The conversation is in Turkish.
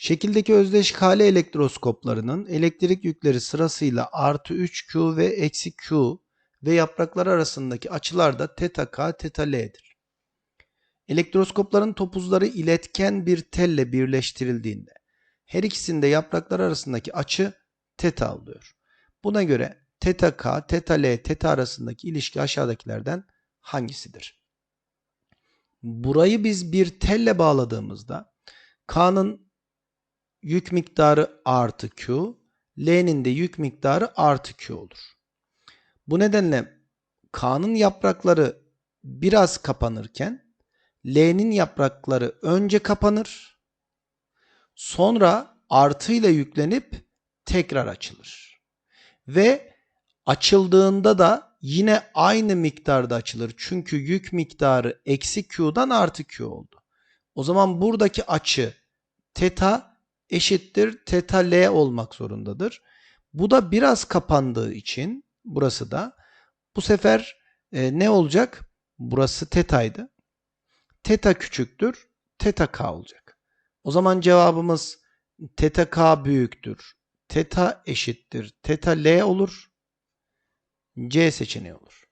Şekildeki özdeş kale elektroskoplarının elektrik yükleri sırasıyla artı 3Q ve eksi Q ve yapraklar arasındaki açılar da teta K, teta L'dir. Elektroskopların topuzları iletken bir telle birleştirildiğinde her ikisinde yapraklar arasındaki açı teta oluyor. Buna göre teta K, teta L, teta arasındaki ilişki aşağıdakilerden hangisidir? Burayı biz bir telle bağladığımızda K'nın yük miktarı artı Q, L'nin de yük miktarı artı Q olur. Bu nedenle K'nın yaprakları biraz kapanırken L'nin yaprakları önce kapanır, sonra artıyla yüklenip tekrar açılır. Ve açıldığında da yine aynı miktarda açılır. Çünkü yük miktarı eksi Q'dan artı Q oldu. O zaman buradaki açı teta eşittir teta L olmak zorundadır. Bu da biraz kapandığı için burası da bu sefer e, ne olacak? Burası tetaydı. Teta küçüktür. Teta K olacak. O zaman cevabımız teta K büyüktür. Teta eşittir. Teta L olur. C seçeneği olur.